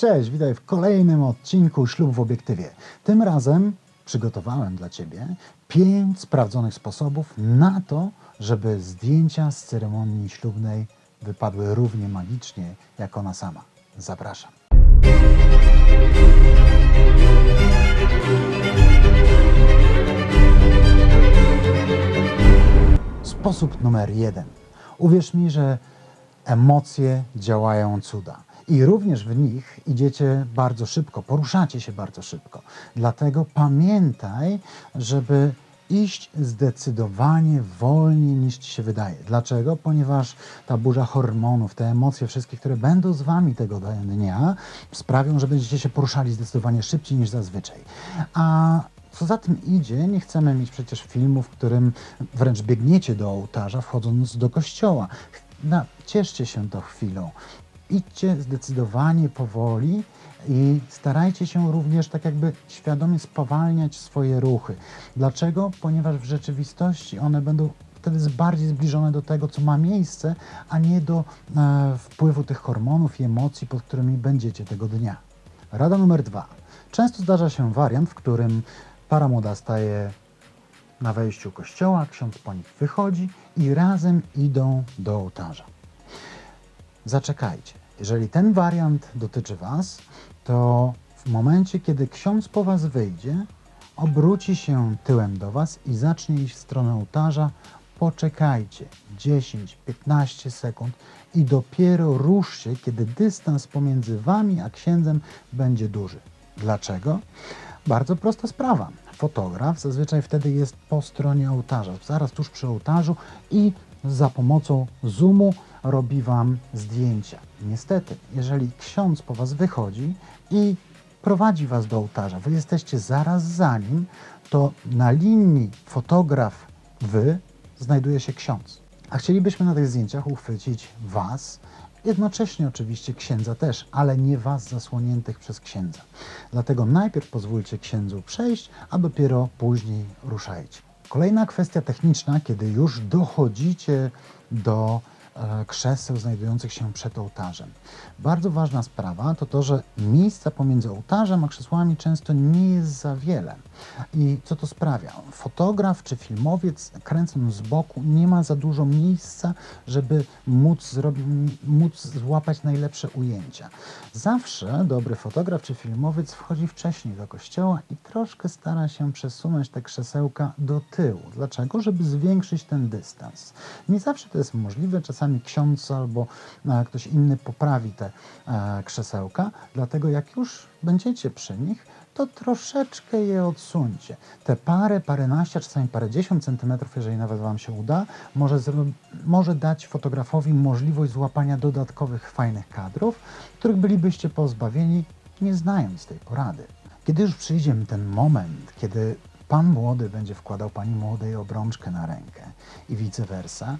Cześć, witaj w kolejnym odcinku Ślub w obiektywie. Tym razem przygotowałem dla Ciebie pięć sprawdzonych sposobów na to, żeby zdjęcia z ceremonii ślubnej wypadły równie magicznie jak ona sama. Zapraszam. Sposób numer jeden. Uwierz mi, że emocje działają cuda. I również w nich idziecie bardzo szybko, poruszacie się bardzo szybko. Dlatego pamiętaj, żeby iść zdecydowanie wolniej niż ci się wydaje. Dlaczego? Ponieważ ta burza hormonów, te emocje wszystkie, które będą z wami tego dnia, sprawią, że będziecie się poruszali zdecydowanie szybciej niż zazwyczaj. A co za tym idzie, nie chcemy mieć przecież filmu, w którym wręcz biegniecie do ołtarza, wchodząc do kościoła. No, cieszcie się tą chwilą. Idźcie zdecydowanie powoli i starajcie się również tak jakby świadomie spowalniać swoje ruchy. Dlaczego? Ponieważ w rzeczywistości one będą wtedy bardziej zbliżone do tego, co ma miejsce, a nie do e, wpływu tych hormonów i emocji, pod którymi będziecie tego dnia. Rada numer dwa. Często zdarza się wariant, w którym para młoda staje na wejściu kościoła, ksiądz po nich wychodzi i razem idą do ołtarza. Zaczekajcie. Jeżeli ten wariant dotyczy Was, to w momencie, kiedy ksiądz po Was wyjdzie, obróci się tyłem do Was i zacznie iść w stronę ołtarza, poczekajcie 10-15 sekund i dopiero ruszcie, kiedy dystans pomiędzy Wami a księdzem będzie duży. Dlaczego? Bardzo prosta sprawa. Fotograf zazwyczaj wtedy jest po stronie ołtarza, zaraz tuż przy ołtarzu i za pomocą zoomu robi Wam zdjęcia. Niestety, jeżeli ksiądz po Was wychodzi i prowadzi Was do ołtarza, Wy jesteście zaraz za nim, to na linii fotograf Wy znajduje się ksiądz. A chcielibyśmy na tych zdjęciach uchwycić Was, jednocześnie oczywiście księdza też, ale nie Was zasłoniętych przez księdza. Dlatego najpierw pozwólcie księdzu przejść, a dopiero później ruszajcie. Kolejna kwestia techniczna, kiedy już dochodzicie do krzeseł znajdujących się przed ołtarzem. Bardzo ważna sprawa to to, że miejsca pomiędzy ołtarzem a krzesłami często nie jest za wiele. I co to sprawia? Fotograf czy filmowiec kręcąc z boku nie ma za dużo miejsca, żeby móc, zrobić, móc złapać najlepsze ujęcia. Zawsze dobry fotograf czy filmowiec wchodzi wcześniej do kościoła i troszkę stara się przesunąć te krzesełka do tyłu. Dlaczego? Żeby zwiększyć ten dystans. Nie zawsze to jest możliwe, czasami ksiądz albo e, ktoś inny poprawi te e, krzesełka, dlatego jak już będziecie przy nich, to troszeczkę je odsuńcie. Te parę, paręnaście, czasami parędziesiąt centymetrów, jeżeli nawet Wam się uda, może, może dać fotografowi możliwość złapania dodatkowych fajnych kadrów, których bylibyście pozbawieni, nie znając tej porady. Kiedy już przyjdzie ten moment, kiedy pan młody będzie wkładał pani młodej obrączkę na rękę i vice versa,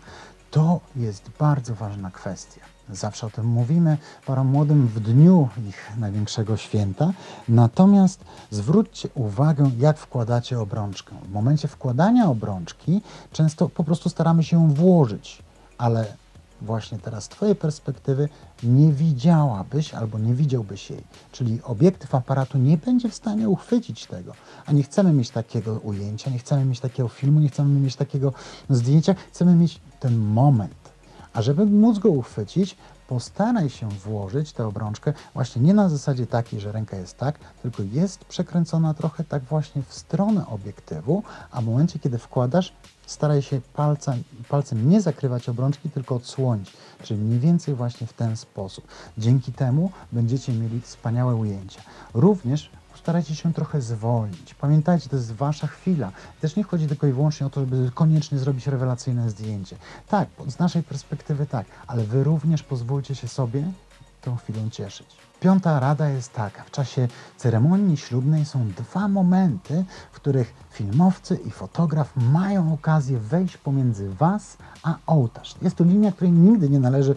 to jest bardzo ważna kwestia. Zawsze o tym mówimy parom młodym w dniu ich największego święta. Natomiast zwróćcie uwagę, jak wkładacie obrączkę. W momencie wkładania obrączki często po prostu staramy się ją włożyć, ale właśnie teraz z Twojej perspektywy nie widziałabyś albo nie widziałbyś jej. Czyli obiektyw aparatu nie będzie w stanie uchwycić tego. A nie chcemy mieć takiego ujęcia, nie chcemy mieć takiego filmu, nie chcemy mieć takiego zdjęcia, chcemy mieć ten moment. A żeby móc go uchwycić, postaraj się włożyć tę obrączkę właśnie nie na zasadzie takiej, że ręka jest tak, tylko jest przekręcona trochę tak właśnie w stronę obiektywu, a w momencie, kiedy wkładasz, staraj się palcem, palcem nie zakrywać obrączki, tylko odsłonić, czyli mniej więcej właśnie w ten sposób. Dzięki temu będziecie mieli wspaniałe ujęcia. Również starajcie się trochę zwolnić. Pamiętajcie, to jest wasza chwila. Też nie chodzi tylko i wyłącznie o to, żeby koniecznie zrobić rewelacyjne zdjęcie. Tak, z naszej perspektywy tak, ale wy również pozwólcie się sobie tą chwilą cieszyć. Piąta rada jest taka. W czasie ceremonii ślubnej są dwa momenty, w których filmowcy i fotograf mają okazję wejść pomiędzy Was a ołtarz. Jest to linia, której nigdy nie należy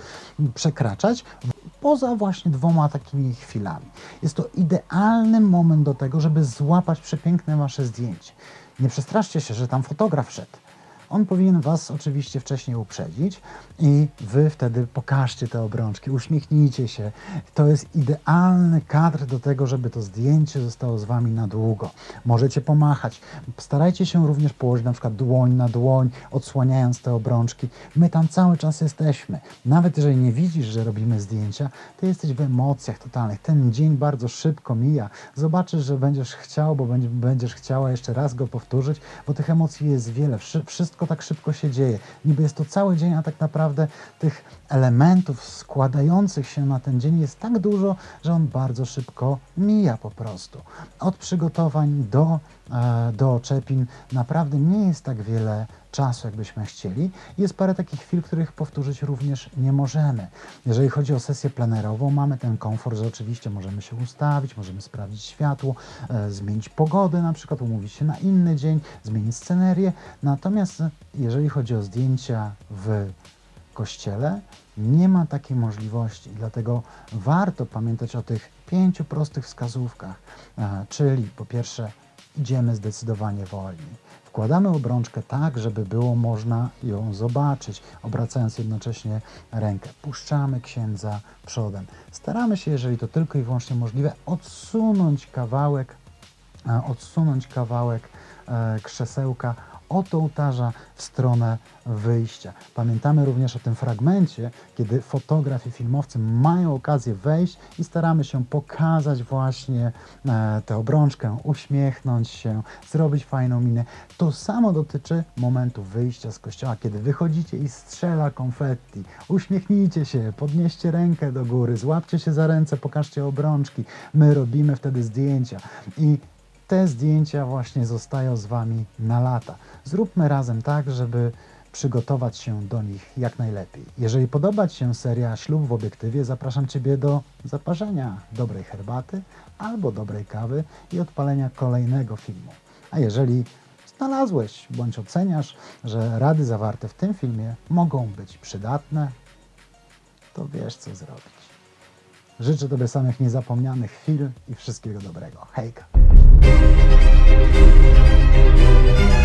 przekraczać, poza właśnie dwoma takimi chwilami. Jest to idealny moment do tego, żeby złapać przepiękne Wasze zdjęcie. Nie przestraszcie się, że tam fotograf szedł On powinien Was oczywiście wcześniej uprzedzić i Wy wtedy pokażcie te obrączki, uśmiechnijcie się. To jest idealny kadr do tego, żeby to zdjęcie zostało z Wami na długo. Możecie pomachać. Starajcie się również położyć na przykład dłoń na dłoń, odsłaniając te obrączki. My tam cały czas jesteśmy. Nawet jeżeli nie widzisz, że robimy zdjęcia, to jesteś w emocjach totalnych. Ten dzień bardzo szybko mija. Zobaczysz, że będziesz chciał, bo będzie- będziesz chciała jeszcze raz go powtórzyć, bo tych emocji jest wiele. Wszy- Wszystko tak szybko się dzieje. Niby jest to cały dzień, a tak naprawdę tych elementów składających się na ten dzień jest tak dużo, że on bardzo szybko mija po prostu. Od przygotowań do, do oczepin naprawdę nie jest tak wiele czasu, jakbyśmy chcieli. Jest parę takich chwil, których powtórzyć również nie możemy. Jeżeli chodzi o sesję plenerową, mamy ten komfort, że oczywiście możemy się ustawić, możemy sprawdzić światło, e, zmienić pogodę, na przykład umówić się na inny dzień, zmienić scenerię. Natomiast e, jeżeli chodzi o zdjęcia w kościele, nie ma takiej możliwości. Dlatego warto pamiętać o tych pięciu prostych wskazówkach, e, czyli po pierwsze idziemy zdecydowanie wolniej. Wkładamy obrączkę tak, żeby było można ją zobaczyć, obracając jednocześnie rękę. Puszczamy księdza przodem. Staramy się, jeżeli to tylko i wyłącznie możliwe, odsunąć kawałek, e, odsunąć kawałek e, krzesełka od ołtarza w stronę wyjścia. Pamiętamy również o tym fragmencie, kiedy fotograf i filmowcy mają okazję wejść i staramy się pokazać właśnie e, tę obrączkę, uśmiechnąć się, zrobić fajną minę. To samo dotyczy momentu wyjścia z kościoła, kiedy wychodzicie i strzela konfetti. Uśmiechnijcie się, podnieście rękę do góry, złapcie się za ręce, pokażcie obrączki. My robimy wtedy zdjęcia i te zdjęcia właśnie zostają z Wami na lata. Zróbmy razem tak, żeby przygotować się do nich jak najlepiej. Jeżeli podoba Ci się seria Ślub w obiektywie, zapraszam Ciebie do zaparzenia dobrej herbaty albo dobrej kawy i odpalenia kolejnego filmu. A jeżeli znalazłeś bądź oceniasz, że rady zawarte w tym filmie mogą być przydatne, to wiesz co zrobić. Życzę Tobie samych niezapomnianych chwil i wszystkiego dobrego. Hejka! Música